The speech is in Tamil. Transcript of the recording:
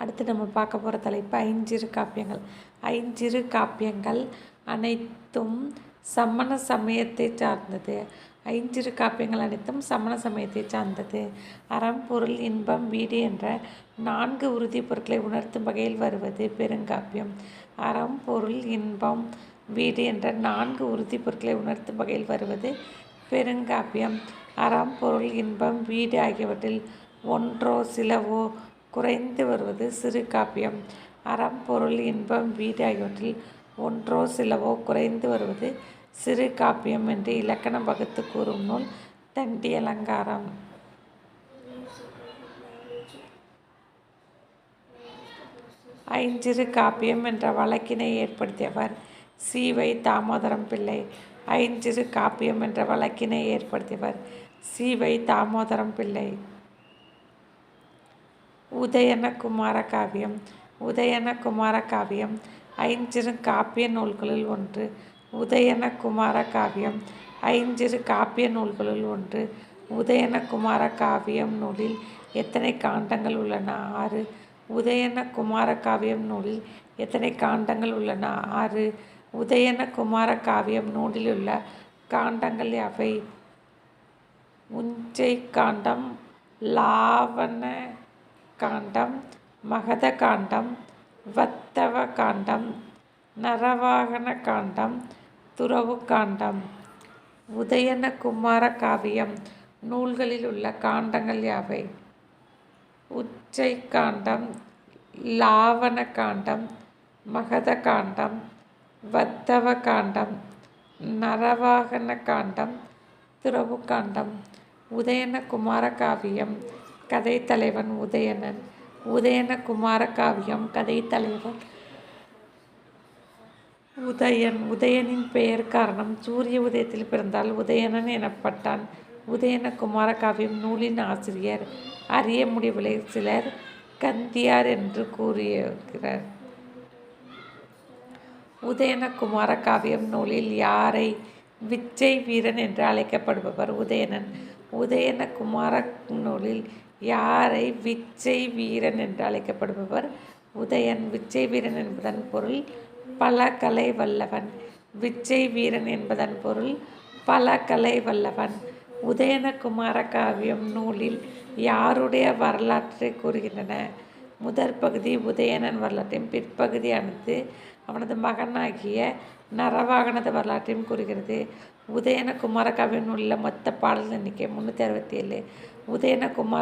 அடுத்து நம்ம பார்க்க போகிற தலைப்பு ஐஞ்சிறு காப்பியங்கள் ஐஞ்சிறு காப்பியங்கள் அனைத்தும் சமண சமயத்தை சார்ந்தது. ஐஞ்சிறு காப்பியங்கள் அனைத்தும் சமண சமயத்தை சார்ந்தது. அறம் பொருள் இன்பம் வீடு என்ற நான்கு உறுதி பொருட்களை உணர்த்தும் வகையில் வருவது பெருங்காப்பியம். அறம் பொருள் இன்பம் வீடு என்ற நான்கு உறுதி பொருட்களை உணர்த்தும் வகையில் வருவது பெருங்காப்பியம். அறம் பொருள் இன்பம் வீடு ஆகியவற்றில் ஒன்றோ சிலவோ குறைந்து வருவது சிறு காப்பியம். அறம் பொருள் இன்பம் வீடு ஆகியவற்றில் ஒன்றோ சிலவோ குறைந்து வருவது சிறு காப்பியம் என்று இலக்கணம் வகுத்து கூறும் நூல் தண்டி அலங்காரம். ஐஞ்சிறு காப்பியம் என்ற வழக்கினை ஏற்படுத்தியவர் சீவை தாமோதரம் பிள்ளை. ஐஞ்சிறு காப்பியம் என்ற வழக்கினை ஏற்படுத்தியவர் சீவை தாமோதரம் பிள்ளை. உதயன குமார காவியம் உதயன குமார காவியம் ஐஞ்சிறு காப்பிய நூல்களுள் ஒன்று உதயன குமார காவியம் ஐஞ்சிறு காப்பிய நூல்களுள் ஒன்று உதயன குமார காவியம் நூலில் எத்தனை காண்டங்கள் உள்ளன? ஆறு உதயன குமார காவியம் நூலில் எத்தனை காண்டங்கள் உள்ளன? ஆறு உதயன குமார காவியம் நூலில் உள்ள காண்டங்கள் யாவை? உஞ்சை காண்டம் லாவண காண்டம் மகத காண்டம் வத்தவ காண்டம் நரவாகன காண்டம் துறவு காண்டம். உதயன குமார காவியம் நூல்களில் உள்ள காண்டங்கள் யாவை? உச்சை காண்டம் லாவண காண்டம் மகத காண்டம் வத்தவ காண்டம் நரவாகன காண்டம் துறவு காண்டம். உதயன குமார காவியம் கதை தலைவன் உதயணன். உதயன குமார காவியம் கதை தலைவன் உதயன் உதயனின் பெயர் காரணம் சூரிய உதயத்தில் பிறந்தால் உதயணன் எனப்பட்டான். உதயன குமார காவியம் நூலின் ஆசிரியர். அறிய முடிவில்லை சிலர் கந்தியார் என்று கூறியிருக்கிறார் உதயன குமார காவியம் நூலில் யாரை விச்சை வீரன் என்று அழைக்கப்படுபவர் உதயணன். உதயன குமார நூலில் யாரை விச்சை வீரன் என்று அழைக்கப்படுபவர்? உதயன் விச்சை வீரன் என்பதன் பொருள் பல கலை வல்லவன். விச்சை வீரன் என்பதன் பொருள் பல கலை வல்லவன். உதயனகுமார காவியம் நூலில் யாருடைய வரலாற்றை கூறுகின்றன? முதற் பகுதி உதயணன் வரலாற்றையும் பிற்பகுதியானது அவனது மகனாகிய நரவாகனது வரலாற்றையும் கூறுகிறது. உதயன குமார காவியம் நூலில் மொத்த பாடல் எண்ணிக்கை முந்நூற்றி அறுபத்தி ஏழு. உதயன குமார